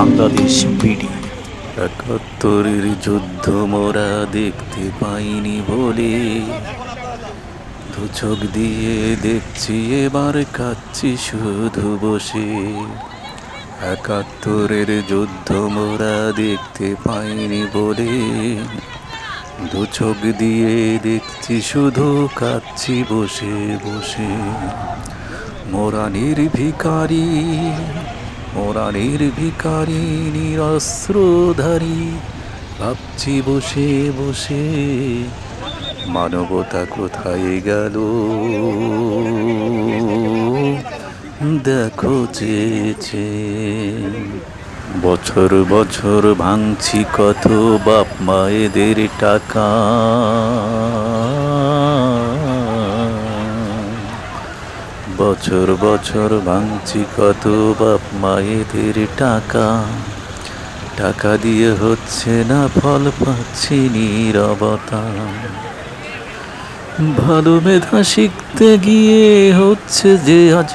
Bangladesh BD. একাত্তরের যুদ্ধ মোরা দেখতে পাইনি বলে। দু চোখ দিয়ে দেখছি, এবার কাচ্ছি শুধু বসে। একাত্তরের যুদ্ধ মোরা দেখতে পাইনি বলে। দু চোখ দিয়ে দেখছি, শুধু কাচ্ছি বসে বসে। মোরা নির্ভিকারী মোরা নির্ভিকারী নিরস্ত্রধারী ভাবছি বসে বসে মানবতা কোথায় গেল? দেখো চেয়েছে। বছর বছর ভাঙছি কত বাপ মায়েদের টাকা। বছর বছর ভাঙছি কত বাপ মায়েদের টাকা। টাকা দিয়ে হচ্ছে না ফল পাচ্ছি নিরবতা। ভালো মেধা শিখতে গিয়ে হচ্ছে যে আজ